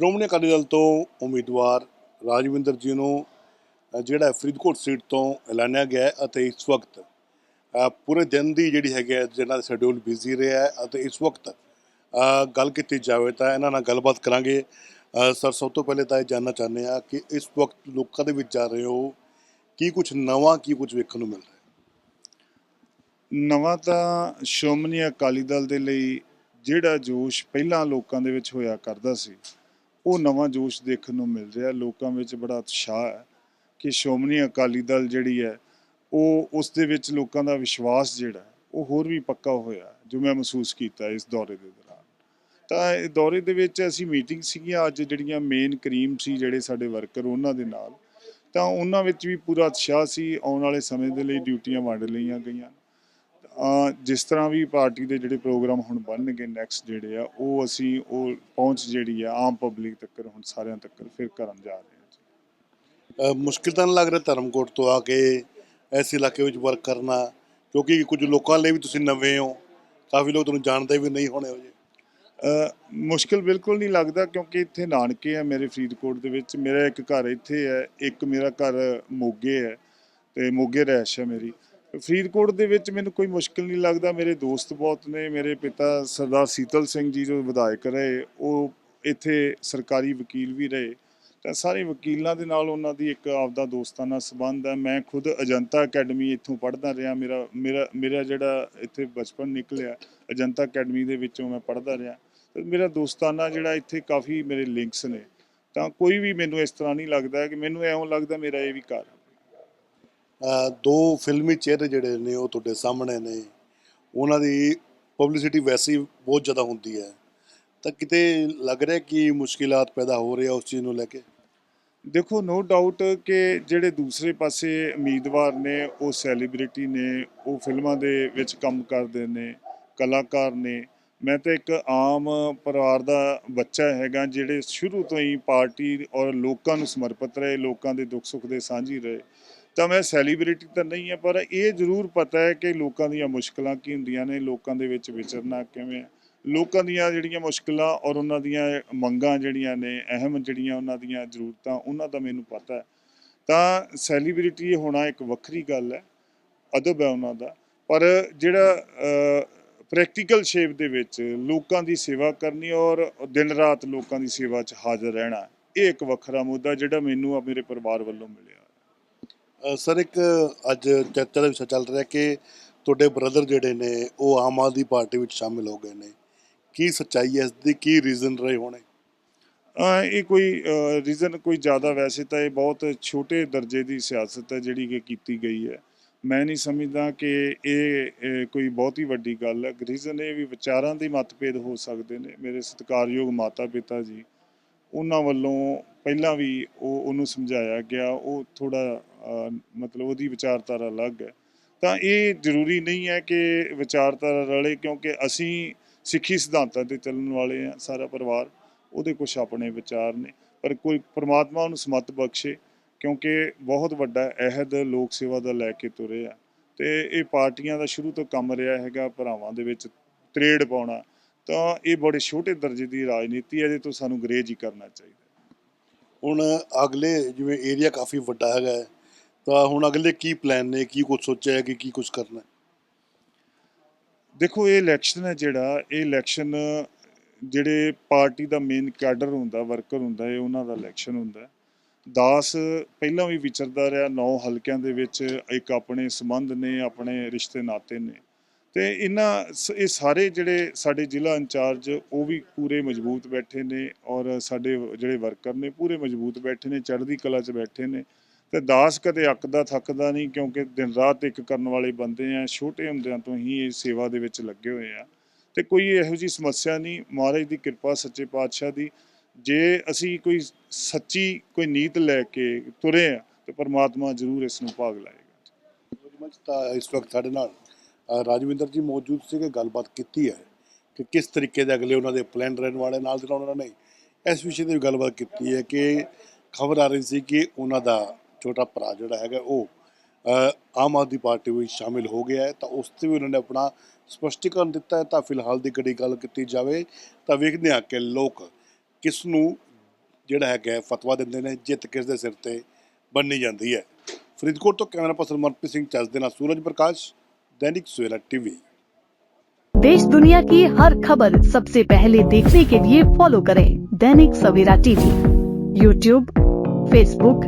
ਸ਼੍ਰੋਮਣੀ ਅਕਾਲੀ ਦਲ ਤੋਂ ਉਮੀਦਵਾਰ ਰਾਜਵਿੰਦਰ ਜੀ ਨੂੰ ਜਿਹੜਾ ਫਰੀਦਕੋਟ ਸੀਟ ਤੋਂ ਐਲਾਨਿਆ ਗਿਆ ਅਤੇ ਇਸ ਵਕਤ ਪੂਰੇ ਦਿਨ ਦੀ ਜਿਹੜੀ ਹੈਗੀ ਹੈ ਜਿਹਨਾਂ ਦਾ ਸ਼ਡਿਊਲ ਬਿਜ਼ੀ ਰਿਹਾ ਅਤੇ ਇਸ ਵਕਤ ਗੱਲ ਕੀਤੀ ਜਾਵੇ ਤਾਂ ਇਹਨਾਂ ਨਾਲ ਗੱਲਬਾਤ ਕਰਾਂਗੇ। ਸਰ, ਸਭ ਤੋਂ ਪਹਿਲੇ ਤਾਂ ਇਹ ਜਾਨਣਾ ਚਾਹੁੰਦੇ ਆ ਕਿ ਇਸ ਵਕਤ ਲੋਕਾਂ ਦੇ ਵਿੱਚ ਜਾ ਰਹੇ ਹੋ, ਕੀ ਕੁਝ ਨਵਾਂ, ਕੀ ਕੁਝ ਵੇਖਣ ਨੂੰ ਮਿਲ ਰਿਹਾ ਨਵਾਂ ਤਾਂ ਸ਼੍ਰੋਮਣੀ ਅਕਾਲੀ ਦਲ ਦੇ ਲਈ ਜਿਹੜਾ ਜੋਸ਼ ਪਹਿਲਾਂ ਲੋਕਾਂ ਦੇ ਵਿੱਚ ਹੋਇਆ ਕਰਦਾ ਸੀ ਉਹ ਨਵਾਂ ਜੋਸ਼ ਦੇਖਣ ਨੂੰ ਮਿਲ ਰਿਹਾ। ਲੋਕਾਂ ਵਿੱਚ ਬੜਾ ਉਤਸ਼ਾਹ ਹੈ ਕਿ ਸ਼੍ਰੋਮਣੀ ਅਕਾਲੀ ਦਲ ਜਿਹੜੀ ਹੈ, ਉਹ ਉਸ ਦੇ ਵਿੱਚ ਲੋਕਾਂ ਦਾ ਵਿਸ਼ਵਾਸ ਜਿਹੜਾ ਉਹ ਹੋਰ ਵੀ ਪੱਕਾ ਹੋਇਆ ਜੋ ਮੈਂ ਮਹਿਸੂਸ ਕੀਤਾ ਇਸ ਦੌਰੇ ਦੇ ਦੌਰਾਨ। ਤਾਂ ਇਹ ਦੌਰੇ ਦੇ ਵਿੱਚ ਅਸੀਂ ਮੀਟਿੰਗ ਸੀਗੀਆਂ, ਅੱਜ ਜਿਹੜੀਆਂ ਮੇਨ ਕਰੀਮ ਸੀ ਜਿਹੜੇ ਸਾਡੇ ਵਰਕਰ ਉਹਨਾਂ ਦੇ ਨਾਲ। ਤਾਂ ਉਹਨਾਂ ਵਿੱਚ ਵੀ ਪੂਰਾ ਉਤਸ਼ਾਹ ਸੀ, ਆਉਣ ਵਾਲੇ ਸਮੇਂ ਦੇ ਲਈ ਡਿਊਟੀਆਂ ਵੰਡ ਲਈਆਂ ਗਈਆਂ। ਜਿਸ ਤਰ੍ਹਾਂ ਵੀ ਪਾਰਟੀ ਦੇ ਜਿਹੜੇ ਪ੍ਰੋਗਰਾਮ ਹੁਣ ਬਣਨਗੇ ਨੈਕਸਟ ਜਿਹੜੇ ਆ ਉਹ ਅਸੀਂ ਉਹ ਪਹੁੰਚ ਜਿਹੜੀ ਆ ਆਮ ਪਬਲਿਕ ਤੱਕ ਹੁਣ ਸਾਰਿਆਂ ਤੱਕ ਫਿਰ ਕਰਨ ਜਾ ਰਹੇ ਹਾਂ ਮੁਸ਼ਕਿਲ ਤਾਂ ਲੱਗ ਰਿਹਾ ਧਰਮਕੋਟ ਤੋਂ ਆ ਕੇ ਇਸ ਇਲਾਕੇ ਵਿੱਚ ਵਰਕ ਕਰਨਾ? ਕਿਉਂਕਿ ਕੁਝ ਲੋਕਾਂ ਲਈ ਵੀ ਤੁਸੀਂ ਨਵੇਂ ਹੋ ਕਾਫੀ ਲੋਕ ਤੁਹਾਨੂੰ ਜਾਣਦੇ ਵੀ ਨਹੀਂ ਹੋਣੇ ਹੋ ਜੇ ਮੁਸ਼ਕਿਲ ਬਿਲਕੁਲ ਨਹੀਂ ਲੱਗਦਾ ਕਿਉਂਕਿ ਇੱਥੇ ਨਾਨਕੇ ਆ ਮੇਰੇ ਫਰੀਦਕੋਟ ਦੇ ਵਿੱਚ ਮੇਰਾ ਇੱਕ ਘਰ ਇੱਥੇ ਹੈ ਇੱਕ ਮੇਰਾ ਘਰ ਮੋਗੇ ਹੈ ਤੇ ਮੋਗੇ ਰਹਿਸ਼ ਹੈ ਮੇਰੀ। ਫਰੀਦਕੋਟ ਦੇ ਵਿੱਚ ਮੈਨੂੰ ਕੋਈ ਮੁਸ਼ਕਿਲ ਨਹੀਂ ਲੱਗਦਾ। ਮੇਰੇ ਦੋਸਤ ਬਹੁਤ ਨੇ, ਮੇਰੇ ਪਿਤਾ ਸਰਦਾਰ ਸੀਤਲ ਸਿੰਘ ਜੀ ਜੋ ਵਿਧਾਇਕ ਰਹੇ, ਉਹ ਇੱਥੇ ਸਰਕਾਰੀ ਵਕੀਲ ਵੀ ਰਹੇ। ਤਾਂ ਸਾਰੇ ਵਕੀਲਾਂ ਦੇ ਨਾਲ ਉਹਨਾਂ ਦੀ ਇੱਕ ਆਪਦਾ ਦੋਸਤਾਨਾ ਸਬੰਧ ਹੈ। ਮੈਂ ਖੁਦ ਅਜੰਤਾ ਅਕੈਡਮੀ ਇੱਥੋਂ ਪੜ੍ਹਦਾ ਰਿਹਾ। ਮੇਰਾ ਮੇਰਾ ਮੇਰਾ ਜਿਹੜਾ ਇੱਥੇ ਬਚਪਨ ਨਿਕਲਿਆ, ਅਜੰਤਾ ਅਕੈਡਮੀ ਦੇ ਵਿੱਚੋਂ ਮੈਂ ਪੜ੍ਹਦਾ ਰਿਹਾ। ਮੇਰਾ ਦੋਸਤਾਨਾ ਜਿਹੜਾ ਇੱਥੇ ਕਾਫੀ ਮੇਰੇ ਲਿੰਕਸ ਨੇ। ਤਾਂ ਕੋਈ ਵੀ ਮੈਨੂੰ ਇਸ ਤਰ੍ਹਾਂ ਨਹੀਂ ਲੱਗਦਾ ਕਿ ਮੈਨੂੰ ਐਵੇਂ ਲੱਗਦਾ ਮੇਰਾ ਇਹ ਵੀ ਘਰ ਦੋ ਫਿਲਮੀ ਚਿਹਰੇ ਜਿਹੜੇ ਨੇ ਉਹ ਤੁਹਾਡੇ ਸਾਹਮਣੇ ਨੇ, ਉਹਨਾਂ ਦੀ ਪਬਲਿਸਿਟੀ ਵੈਸੇ ਬਹੁਤ ਜ਼ਿਆਦਾ ਹੁੰਦੀ ਹੈ। ਤਾਂ ਕਿਤੇ ਲੱਗ ਰਿਹਾ ਕਿ ਮੁਸ਼ਕਿਲਾਂ ਪੈਦਾ ਹੋ ਰਹੀਆਂ ਉਸ ਚੀਜ਼ ਨੂੰ ਲੈ ਕੇ? ਦੇਖੋ ਨੋ ਡਾਊਟ ਕਿ ਜਿਹੜੇ ਦੂਸਰੇ ਪਾਸੇ ਉਮੀਦਵਾਰ ਨੇ, ਉਹ ਸੈਲੀਬ੍ਰਿਟੀ ਨੇ, ਉਹ ਫਿਲਮਾਂ ਦੇ ਵਿੱਚ ਕੰਮ ਕਰਦੇ ਨੇ, ਕਲਾਕਾਰ ਨੇ। ਮੈਂ ਤਾਂ ਇੱਕ ਆਮ ਪਰਿਵਾਰ ਦਾ ਬੱਚਾ ਹੈਗਾ, ਜਿਹੜੇ ਸ਼ੁਰੂ ਤੋਂ ਹੀ ਪਾਰਟੀ ਔਰ ਲੋਕਾਂ ਨੂੰ ਸਮਰਪਿਤ ਰਹੇ, ਲੋਕਾਂ ਦੇ ਦੁੱਖ ਸੁੱਖ ਦੇ ਸਾਂਝੀ ਰਹੇ। ਤਾਂ ਮੈਂ ਸੈਲੀਬ੍ਰਿਟੀ ਤਾਂ ਨਹੀਂ ਹੈ ਪਰ ਇਹ ਜ਼ਰੂਰ ਪਤਾ ਹੈ ਕਿ ਲੋਕਾਂ ਦੀਆਂ ਮੁਸ਼ਕਲਾਂ ਕੀ ਹੁੰਦੀਆਂ ਨੇ, ਲੋਕਾਂ ਦੇ ਵਿੱਚ ਵਿਚਰਨਾ ਕਿਵੇਂ ਹੈ ਲੋਕਾਂ ਦੀਆਂ ਜਿਹੜੀਆਂ ਮੁਸ਼ਕਲਾਂ ਔਰ ਉਹਨਾਂ ਦੀਆਂ ਮੰਗਾਂ ਜਿਹੜੀਆਂ ਨੇ, ਅਹਿਮ ਜਿਹੜੀਆਂ ਉਹਨਾਂ ਦੀਆਂ ਜ਼ਰੂਰਤਾਂ, ਉਹਨਾਂ ਦਾ ਮੈਨੂੰ ਪਤਾ ਹੈ। ਤਾਂ ਸੈਲੀਬ੍ਰਿਟੀ ਹੋਣਾ ਇੱਕ ਵੱਖਰੀ ਗੱਲ ਹੈ, ਅਦਬ ਹੈ ਉਹਨਾਂ ਦਾ। ਪਰ ਜਿਹੜਾ ਪ੍ਰੈਕਟੀਕਲ ਸ਼ੇਪ ਦੇ ਵਿੱਚ ਲੋਕਾਂ ਦੀ ਸੇਵਾ ਕਰਨੀ ਔਰ ਦਿਨ ਰਾਤ ਲੋਕਾਂ ਦੀ ਸੇਵਾ 'ਚ ਹਾਜ਼ਰ ਰਹਿਣਾ, ਇਹ ਇੱਕ ਵੱਖਰਾ ਮੁੱਦਾ ਜਿਹੜਾ ਮੈਨੂੰ ਆ, ਮੇਰੇ ਪਰਿਵਾਰ ਵੱਲੋਂ ਮਿਲਿਆ। ਸਰ, ਇੱਕ ਅੱਜ ਚਰਚਾ ਦਾ ਵਿਸ਼ਾ ਚੱਲ ਰਿਹਾ ਕਿ ਤੁਹਾਡੇ ਬ੍ਰਦਰ ਜਿਹੜੇ ਨੇ, ਉਹ ਆਮ ਆਦਮੀ ਪਾਰਟੀ ਵਿੱਚ ਸ਼ਾਮਿਲ ਹੋ ਗਏ ਨੇ। ਕੀ ਸੱਚਾਈ ਹੈ, ਇਸ ਦੀ ਕੀ ਰੀਜ਼ਨ ਰਹੇ ਹੋਣੇ? ਇਹ ਕੋਈ ਰੀਜ਼ਨ ਕੋਈ ਜ਼ਿਆਦਾ ਵੈਸੇ ਤਾਂ ਇਹ ਬਹੁਤ ਛੋਟੇ ਦਰਜੇ ਦੀ ਸਿਆਸਤ ਹੈ ਜਿਹੜੀ ਕਿ ਕੀਤੀ ਗਈ ਹੈ। ਮੈਂ ਨਹੀਂ ਸਮਝਦਾ ਕਿ ਇਹ ਕੋਈ ਬਹੁਤ ਹੀ ਵੱਡੀ ਗੱਲ ਹੈ। ਰੀਜ਼ਨ ਇਹ ਵੀ ਵਿਚਾਰਾਂ ਦੇ ਮਤਭੇਦ ਹੋ ਸਕਦੇ ਨੇ। ਮੇਰੇ ਸਤਿਕਾਰਯੋਗ ਮਾਤਾ ਪਿਤਾ ਜੀ, ਉਹਨਾਂ ਵੱਲੋਂ ਪਹਿਲਾਂ ਵੀ ਉਹ, ਉਹਨੂੰ ਸਮਝਾਇਆ ਗਿਆ। ਉਹ ਥੋੜਾ ਮਤਲਬ ਉਹਦੀ ਵਿਚਾਰਧਾਰਾ ਅਲੱਗ ਹੈ। ਤਾਂ ਇਹ ਜ਼ਰੂਰੀ ਨਹੀਂ ਹੈ ਕਿ ਵਿਚਾਰਧਾਰਾ ਰਲੇ ਕਿਉਂਕਿ ਅਸੀਂ ਸਿੱਖੀ ਸਿਧਾਂਤਾਂ ਤੇ ਚੱਲਣ ਵਾਲੇ ਆ ਸਾਰਾ ਪਰਿਵਾਰ ਉਹਦੇ ਕੁਝ ਆਪਣੇ ਵਿਚਾਰ ਨੇ। ਪਰ ਕੋਈ ਪ੍ਰਮਾਤਮਾ ਉਹਨੂੰ ਸਮਤ ਬਖਸ਼ੇ ਕਿਉਂਕਿ ਬਹੁਤ ਵੱਡਾ ਅਹਿਦ ਲੋਕ ਸੇਵਾ ਦਾ ਲੈ ਕੇ ਤੁਰੇ ਆ। ਤੇ ਇਹ ਪਾਰਟੀਆਂ ਦਾ ਸ਼ੁਰੂ ਤੋਂ ਕੰਮ ਰਿਹਾ ਹੈਗਾ ਭਰਾਵਾਂ ਦੇ ਵਿੱਚ ਤਰੇੜ ਪਾਉਣਾ। ਤਾਂ ਇਹ ਬੜੇ ਛੋਟੇ ਦਰਜੇ ਦੀ ਰਾਜਨੀਤੀ ਹੈ ਇਹਦੇ ਤੋਂ ਸਾਨੂੰ ਗਰੇਜ ਹੀ ਕਰਨਾ ਚਾਹੀਦਾ। ਹੁਣ ਅਗਲੇ ਜਿਵੇਂ ਏਰੀਆ ਕਾਫੀ ਵੱਡਾ ਹੈਗਾ ਹੈ, ਤਾਂ ਹੁਣ ਅਗਲੇ ਕੀ ਪਲਾਨ ਨੇ, ਕੀ ਕੁਝ ਸੋਚਿਆ ਹੈ ਕਿ ਕੀ ਕੁਝ ਕਰਨਾ ਹੈ? ਦੇਖੋ, ਇਹ ਇਲੈਕਸ਼ਨ ਹੈ ਜਿਹੜਾ, ਇਹ ਇਲੈਕਸ਼ਨ ਜਿਹੜੇ ਪਾਰਟੀ ਦਾ ਮੇਨ ਕੈਡਰ ਹੁੰਦਾ ਵਰਕਰ ਹੁੰਦਾ, ਇਹ ਉਹਨਾਂ ਦਾ ਇਲੈਕਸ਼ਨ ਹੁੰਦਾ ਹੈ। ਦਾਸ ਪਹਿਲਾਂ ਵੀ ਵਿਚਰਦਾ ਰਿਹਾ, ਨੌ ਹਲਕਿਆਂ ਦੇ ਵਿੱਚ ਇੱਕ ਆਪਣੇ ਸੰਬੰਧ ਨੇ, ਆਪਣੇ ਰਿਸ਼ਤੇ ਨਾਤੇ ਨੇ ਤੇ ਇਹਨਾਂ ਸ- ਇਹ ਸਾਰੇ ਜਿਹੜੇ ਸਾਡੇ ਜ਼ਿਲ੍ਹਾ ਇੰਚਾਰਜ, ਉਹ ਵੀ ਪੂਰੇ ਮਜ਼ਬੂਤ ਬੈਠੇ ਨੇ ਔਰ ਸਾਡੇ ਜਿਹੜੇ ਵਰਕਰ ਨੇ, ਪੂਰੇ ਮਜ਼ਬੂਤ ਬੈਠੇ ਨੇ, ਚੜ੍ਹਦੀ ਕਲਾ 'ਚ ਬੈਠੇ ਨੇ ਤੇ ਦਾਸ ਕਦੇ ਅੱਕਦਾ ਥੱਕਦਾ ਨਹੀਂ, ਕਿਉਂਕਿ ਦਿਨ ਰਾਤ ਇੱਕ ਕਰਨ ਵਾਲੇ ਬੰਦੇ ਆ, ਛੋਟੇ ਹੁੰਦਿਆਂ ਤੋਂ ਹੀ ਇਹ ਸੇਵਾ ਦੇ ਵਿੱਚ ਲੱਗੇ ਹੋਏ ਆ। ਤੇ ਕੋਈ ਇਹੋ ਜੀ ਸਮੱਸਿਆ ਨਹੀਂ, ਮਹਾਰਾਜ ਦੀ ਕਿਰਪਾ ਸੱਚੇ ਪਾਤਸ਼ਾਹ ਦੀ। ਜੇ ਅਸੀਂ ਕੋਈ ਸੱਚੀ ਕੋਈ ਨੀਤ ਲੈ ਕੇ ਤੁਰੇ ਆ, ਤੇ ਪਰਮਾਤਮਾ ਜ਼ਰੂਰ ਇਸ ਨੂੰ ਭਾਗ ਲਾਏਗਾ। ਤਾਂ ਇਸ ਵਕਤ ਸਾਡੇ ਨਾਲ ਰਾਜਵਿੰਦਰ ਜੀ ਮੌਜੂਦ ਸੀਗੇ, ਗੱਲਬਾਤ ਕੀਤੀ ਹੈ ਕਿ ਕਿਸ ਤਰੀਕੇ ਦੇ ਅਗਲੇ ਉਹਨਾਂ ਦੇ ਪਲਾਨ ਰਹਿਣ ਵਾਲੇ, ਨਾਲ ਦੇ ਨਾਲ ਉਹਨਾਂ ਨੇ ਇਸ ਵਿਸ਼ੇ ਤੇ ਵੀ ਗੱਲਬਾਤ ਕੀਤੀ ਹੈ ਕਿ ਖਬਰ ਆ ਰਹੀ ਸੀ ਕਿ ਉਹਨਾਂ ਦਾ ਛੋਟਾ ਭਰਾ ਜਿਹੜਾ ਹੈਗਾ ਉਹ ਅ, ਆਮ ਆਦਮੀ ਪਾਰਟੀ ਵਿੱਚ ਸ਼ਾਮਿਲ ਹੋ ਗਿਆ ਹੈ ਤਾਂ ਉਸ ਤੇ ਵੀ ਉਹਨਾਂ ਨੇ ਆਪਣਾ ਸਪਸ਼ਟੀਕਰਨ ਦਿੱਤਾ ਹੈ ਤਾਂ ਫਿਲਹਾਲ ਦੀ ਘੜੀ ਗੱਲ ਕੀਤੀ ਜਾਵੇ ਤਾਂ ਵੇਖਦੇ ਹਾਂ ਕਿ ਲੋਕ ਕਿਸ ਨੂੰ ਜਿਹੜਾ ਹੈਗਾ ਹੈ, ਫਤਵਾ ਦਿੰਦੇ ਨੇ ਜਿੱਤ ਕਿਸ ਦੇ ਸਿਰ ਤੇ ਬੰਨੀ ਜਾਂਦੀ ਹੈ ਫਰੀਦਕੋਟ ਤੋਂ ਕੈਮਰਾ ਪਰਸਨ ਮਨਪ੍ਰੀਤ ਸਿੰਘ ਚੱਜ ਦੇ ਨਾਲ ਸੂਰਜ ਪ੍ਰਕਾਸ਼ ਦੈਨਿਕ ਸਵੇਰਾ ਟੀਵੀ देश दुनिया की हर खबर सबसे पहले देखने के लिए फॉलो करें Dainik Savera TV YouTube Facebook